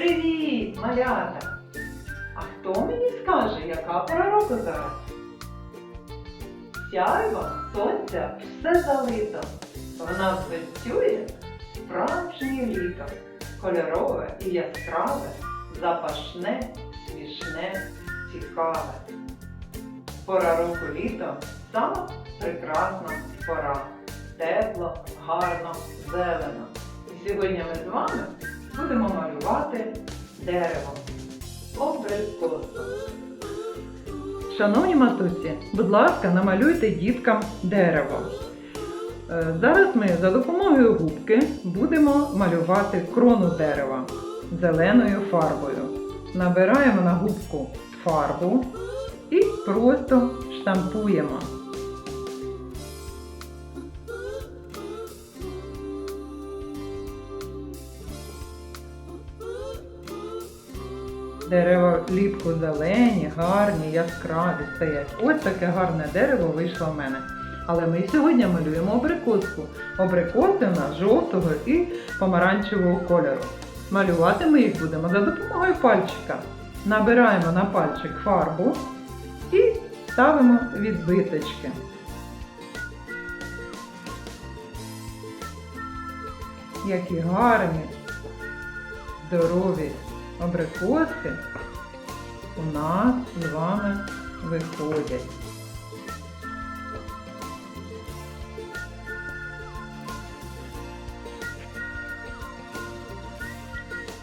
Привіт, малята! А хто мені скаже, яка пора року зараз? Сяйво сонця все залито. В нас справжнє літо. Кольорове і яскраве, запашне, смішне, цікаве. Пора року літо сама прекрасна пора. Тепло, гарно, зелено. І сьогодні ми з вами будемо малювати дерево. Обрискосу. Шановні матусі, будь ласка, намалюйте діткам дерево. Е, Зараз ми за допомогою губки будемо малювати крону дерева зеленою фарбою. Набираємо на губку фарбу і просто штампуємо. Дерева влітку зелені, гарні, яскраві стоять. Ось таке гарне дерево вийшло в мене. Але ми сьогодні малюємо абрикоску. Абрикоси у нас жовтого і помаранчевого кольору. Малювати ми їх будемо за допомогою пальчика. Набираємо на пальчик фарбу і ставимо відбиточки. Які гарні, здорові абрикоски у нас з вами виходять.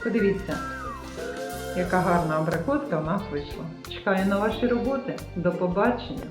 Подивіться, яка гарна абрикоска у нас вийшла. Чекаю на ваші роботи. До побачення!